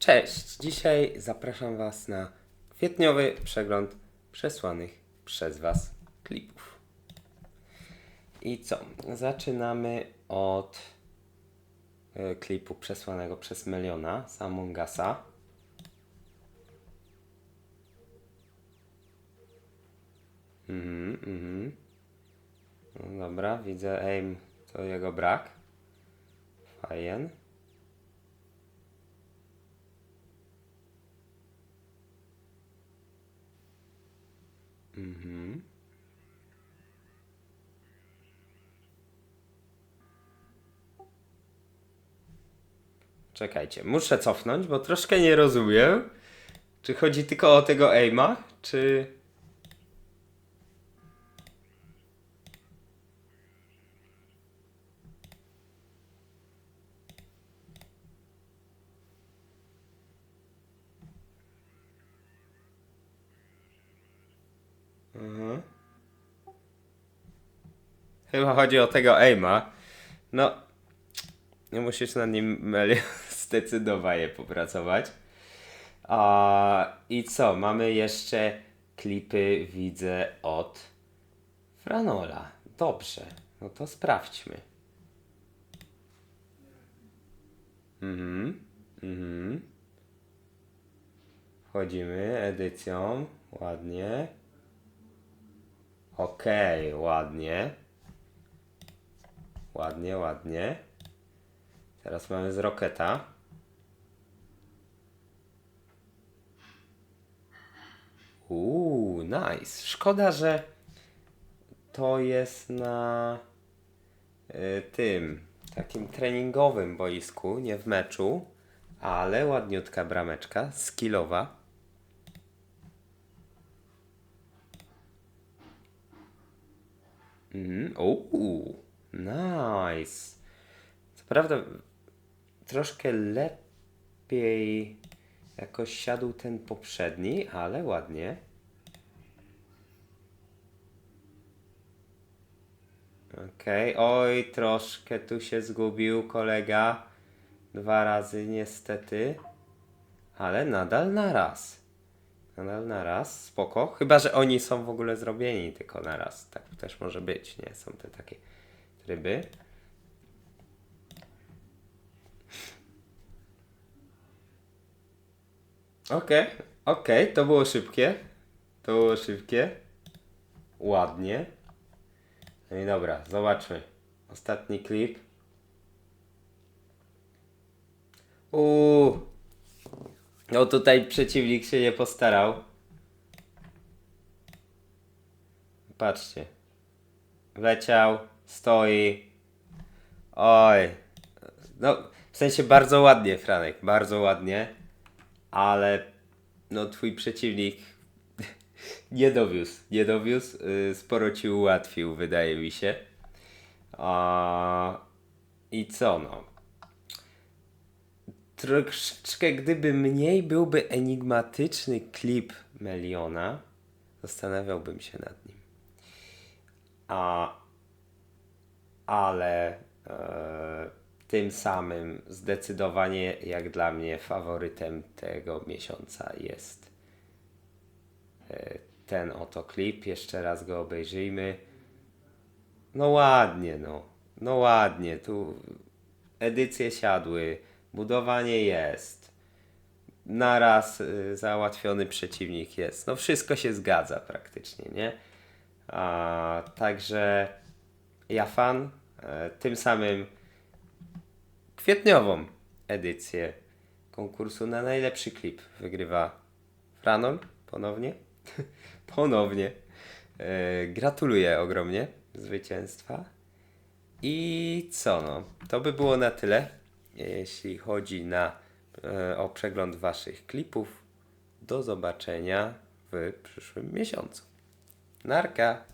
Cześć! Dzisiaj zapraszam Was na kwietniowy przegląd przesłanych przez Was klipów. I co? Zaczynamy od e, klipu przesłanego przez Meliona z Among Usa. Mhm, mhm. No dobra, widzę aim to jego brak. Fajnie. Mhm. Czekajcie, muszę cofnąć, bo troszkę nie rozumiem. Czy chodzi tylko o tego aima, czy... Mhm. Chyba chodzi o tego aima. No, nie musisz nad nim Meli, zdecydowanie popracować. A, I co? Mamy jeszcze klipy, widzę, od Franola. Dobrze, no to sprawdźmy. Mhm, mhm. Wchodzimy edycją, ładnie. Okej, ładnie. Ładnie, ładnie. Teraz mamy z Roketa. Uuu, nice. Szkoda, że to jest na y, tym takim treningowym boisku, nie w meczu, ale ładniutka brameczka, skillowa. Uuu, nice. Co prawda troszkę lepiej jakoś siadł ten poprzedni, ale ładnie. Okej, oj, troszkę tu się zgubił kolega. Dwa razy niestety. Ale nadal na raz. Nadal na raz, spoko. Chyba, że oni są w ogóle zrobieni tylko na raz. Tak też może być, nie? Są te takie tryby. Okej, okej, to było szybkie. To było szybkie. Ładnie. No i dobra, zobaczmy. Ostatni klip. Uuu. No tutaj przeciwnik się nie postarał. Patrzcie. Leciał, stoi. Oj. No, w sensie bardzo ładnie, Franek, bardzo ładnie. Ale no twój przeciwnik nie dowiózł, nie dowiózł. y, Sporo ci ułatwił, wydaje mi się. A, I co no? Troszeczkę gdyby mniej byłby enigmatyczny klip Meliona, zastanawiałbym się nad nim. A, ale e, tym samym zdecydowanie jak dla mnie faworytem tego miesiąca jest e, ten oto klip. Jeszcze raz go obejrzyjmy. No ładnie, no. No ładnie. Tu edycje siadły, budowanie jest. Naraz y, załatwiony przeciwnik jest. No wszystko się zgadza praktycznie, nie? A, także ja fan. E, tym samym kwietniową edycję konkursu na najlepszy klip wygrywa Franol ponownie. ponownie. E, gratuluję ogromnie zwycięstwa. I co no? To by było na tyle, jeśli chodzi na, e, o przegląd Waszych klipów. Do zobaczenia w przyszłym miesiącu. Narka!